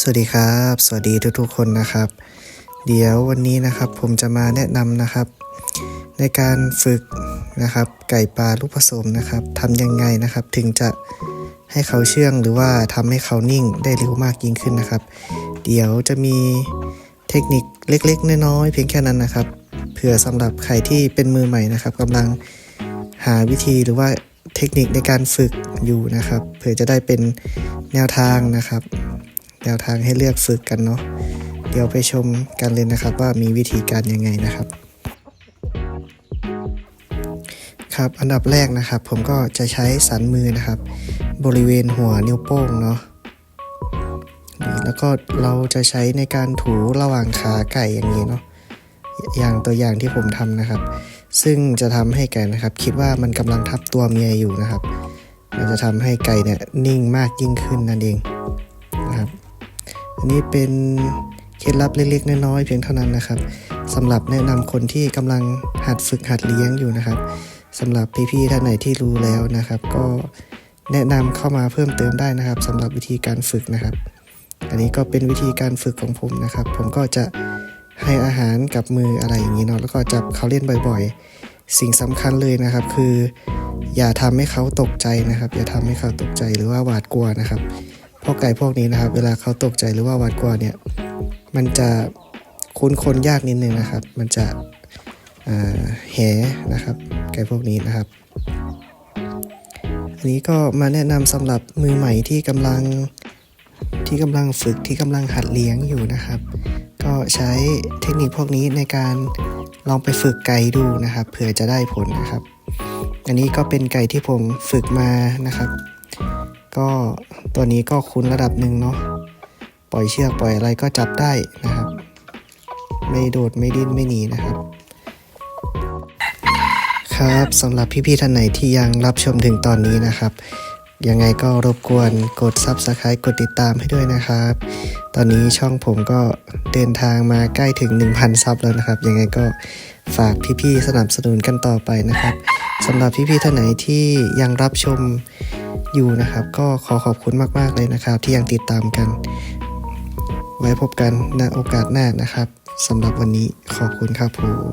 สวัสดีครับ สวัสดีทุกๆคนนะครับ เดี๋ยววันนี้นะครับผมจะมาแนะนำนะครับ ในการฝึกนะครับ ไก่ปลาลูกผสมนะครับทำยังไงนะครับ ถึงจะให้เขาเชื่องหรือว่าทำให้เขานิ่งได้เร็วมากยิ่งขึ้นนะครับ เดี๋ยวจะมีเทคนิคเล็กๆน้อยๆเพียงแค่นั้นนะครับเผื่อสำหรับใครที่เป็นมือใหม่นะครับกำลังหาวิธีหรือว่าเทคนิคในการฝึกอยู่นะครับ เผื่อจะได้เป็นแนวทางนะครับ แนวทางให้เลือกฝึกกันเนาะเดี๋ยวไปชมกันเลยนะครับว่ามีวิธีการยังไงนะครับ ครับอันดับแรกนะครับ ผมก็จะใช้สันมือนะครับ บริเวณหัวนิ้วโป้งเนาะนี่แล้วก็เราจะใช้ในการถูระหว่างขาไก่อย่างนี้เนาะอย่างตัวอย่างที่ผมทำนะครับ ซึ่งจะทำให้ไก่นะครับ คิดว่ามันกำลังทับตัวเมียอยู่นะครับ มันจะทำให้ไก่เนี่ยนิ่งมากยิ่งขึ้นนั่นเอง อันนี้เป็นเคล็ดลับเล็กๆน้อยๆเพียงเท่านั้นนะครับสำหรับแนะนำคนที่กำลังหัดฝึกหัดเลี้ยงอยู่นะครับสำหรับพี่ๆท่านไหนที่รู้แล้วนะครับ ก็แนะนำเข้ามาเพิ่มเติมได้นะครับสำหรับวิธีการฝึกนะครับ อันนี้ก็เป็นวิธีการฝึกของผมนะครับ ผมก็จะให้อาหารกับมืออะไรอย่างนี้เนาะแล้วก็จับเขาเล่นบ่อยๆ สิ่งสำคัญเลยนะครับ คือ อย่าทำให้เขาตกใจนะครับ อย่าทำให้เขาตกใจหรือว่าหวาดกลัวนะครับ พราะไก่พวกนี้นะครับ เวลาเขาตกใจหรือว่าวาดกลัวเนี่ย มันจะคุ้นคนยากนิดนึงนะครับ มันจะแหนะครับ ไก่พวกนี้นะครับ อันนี้ก็มาแนะนำสำหรับมือใหม่ที่กำลังที่กำลังฝึกที่กำลังหัดเลี้ยงอยู่นะครับ ก็ใช้เทคนิคพวกนี้ในการลองไปฝึกไก่ดูนะครับเผื่อจะได้ผลนะครับ อันนี้ก็เป็นไก่ที่ผมฝึกมานะครับ ก็ตัวนี้ก็คุ้นระดับหนึ่งเนาะปล่อยเชือกปล่อยอะไรก็จับได้นะครับ ไม่โดดไม่ดิ้นไม่หนีนะครับ ครับสำหรับพี่ๆท่านไหนที่ยังรับชมถึงตอนนี้นะครับ ยังไงก็รบกวนกด Subscribe กดติดตามให้ด้วยนะครับ ตอนนี้ช่องผมก็เดินทางมาใกล้ถึง 1,000 ซับแล้วนะครับ ยังไงก็ฝากพี่ๆสนับสนุนกันต่อไปนะครับสำหรับพี่ๆท่านไหนที่ยังรับชม อยู่นะครับ ก็ขอขอบคุณมากๆเลยนะครับ ที่ยังติดตามกัน ไว้พบกันในโอกาสหน้านะครับสำหรับวันนี้ขอบคุณครับผม